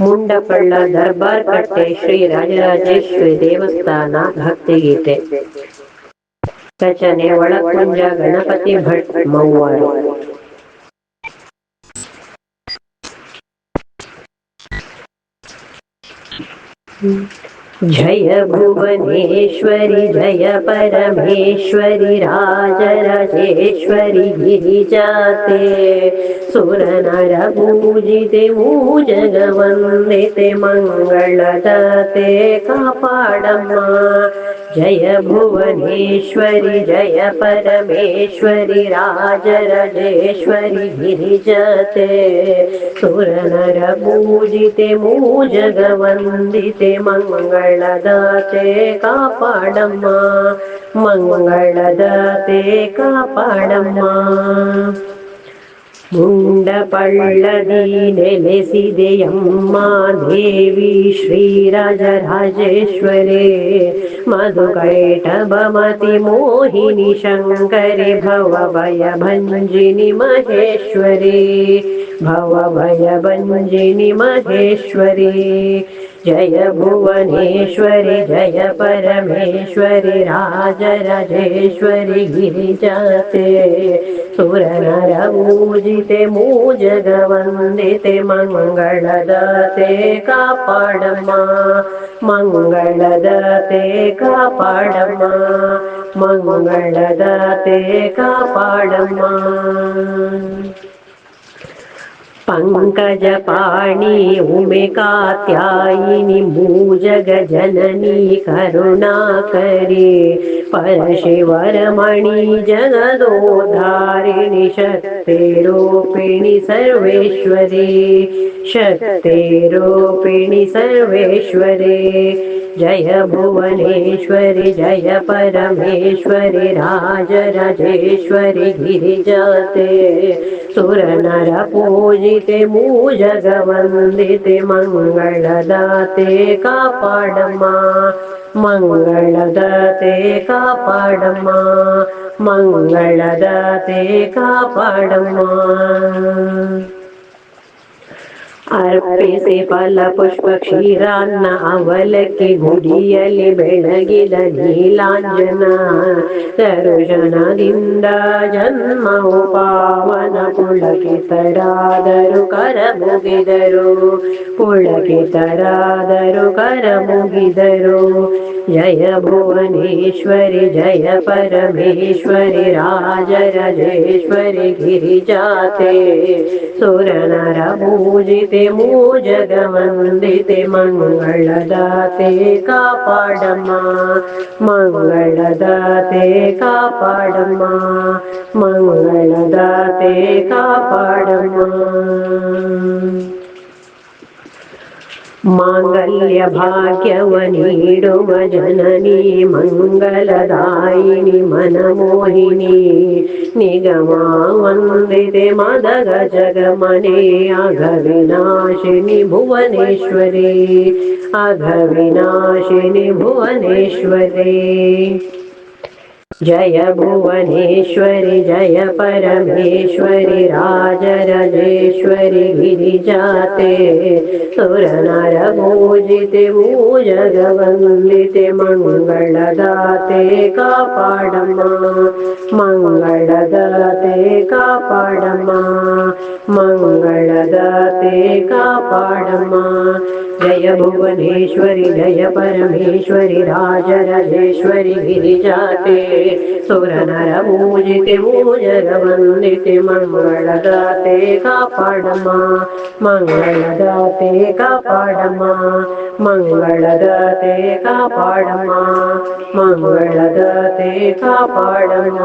ಮುಂಡಪಳ್ಳ ದರ್ಬಾರ್ ಕಟ್ಟೆ ಶ್ರೀ ರಾಜರಾಜೇಶ್ವರಿ ದೇವಸ್ಥಾನ ಭಕ್ತಿಗೀತೆ. ರಚನೆ ಒಳಕುಂಜ ಗಣಪತಿ ಭಟ್ ಮೌವಾರು जय भुवनेश्वरि जय परमेश्वरि राजराजेश्वरि गिरिजाते। सुरनरपूजिते जगवन्दिते मङ्गलदते कापाडम्मा जय भुवनेश्वरि जय परमेश्वरि राजराजेश्वरि गिरिजते सुरनरपूजिते जगवन्दिते मङ्गलदाते कापाडम्मा मङ्गलदाते कापाडम्मा ण्डपल्लदीनेलेसिदयं मा देवी श्रीराजराजेश्वरे मधुकैटभमति मोहिनि शङ्करि भवभयभञ्जिनि महेश्वरे भवभयभञ्जिनि महेश्वरे। जय भुवनेश्वरि जय परमेश्वरि राजराजेश्वरि गिरिजाते सुरनरपूजिते मूजगवन्दिते मङ्गलदाते कापाडम्मा मङ्गलदाते कापाडम्मा मङ्गलदाते कापाडम्मा पङ्कजपाणि उमे कात्यायिनि भूजगजननी करुणाकरी परशिवरमणि जगदोद्धारिणि शक्तिरूपिणि सर्वेश्वरी शक्तिरूपिणि सर्वेश्वरे। जय भुवनेश्वरि जय परमेश्वरि राजराजेश्वरि गिरिजाते। सुरनरपूजिते मूजगवन्दिते मङ्गलदाते कापाडम्मा మంగళదతే కాపాడమ్మా మంగళదతే కాపాడమ్మా. ಅರ್ಪಿಸಿ ಫಲ ಪುಷ್ಪ ಕ್ಷೀರಾನ್ನ ಅವಲಕ್ಕಿ ಗುಡಿಯಲ್ಲಿ ಬೆಳಗಿದ ನೀಲಾಂಜನ. ತರುಜನದಿಂದ ಜನ್ಮವು ಪಾವನ ಪುಳಕಿತರಾದರು ಕರ ಮುಗಿದರು. ಪುಳಕಿತರಾದರು ಕರ ಮುಗಿದರು. ಜಯ ಭುವನೇಶ್ವರಿ, ಜಯ ಪರಮೇಶ್ವರಿ, ರಾಜರಾಜೇಶ್ವರಿ, ಗಿರಿಜಾತೆ. ಸುರನರ ಪೂಜಿತ నిత్యము జగవందితే మంగళదాతే కాపాడమ్మా మంగళదాతే కాపాడమ్మా మంగళదాతే కాపాడమ్మా ಮಾಂಗಲ್ಯ ಭಾಗ್ಯವ ನೀಡುವ ಜನನಿ ಮಂಗಲದಾಯಿನಿ ಮನಮೋಹಿನಿ ನಿಗಮ ವಂದಿದೆ ಮದಗ ಜಗಮನೆ ಅಘ ವಿನಾಶಿನಿ ಭುವನೇಶ್ವರಿ ಅಘ ವಿನಾಶಿನಿ ಭುವನೇಶ್ವರಿ जय भुवनेश्वरि, जय परमेश्वरि, राजरजेश्वरि, गिरिजाते। सुरनरपूजिते मूजगवन्दिते मङ्गलदाते, कापाडम्मा। मङ्गलदाते कापाडम्मा। मङ्गलदाते, कापाडम्मा। जय भुवनेश्वरि, जय परमेश्वरि, राजराजेश्वरि, गिरिजाते। ಸುರನರ ಪೂಜಿತೆ ಪೂಜರ ವಂದಿತೆ ಮಂಗಳದಾತೆ ಕಾಪಾಡಮ ಮಂಗಳದಾತೆ ಕಾಪಾಡಮ ಮಂಗಳದಾತೆ ಕಾಪಾಡಮ ಮಂಗಳದಾತೆ ಕಾಪಾಡಮ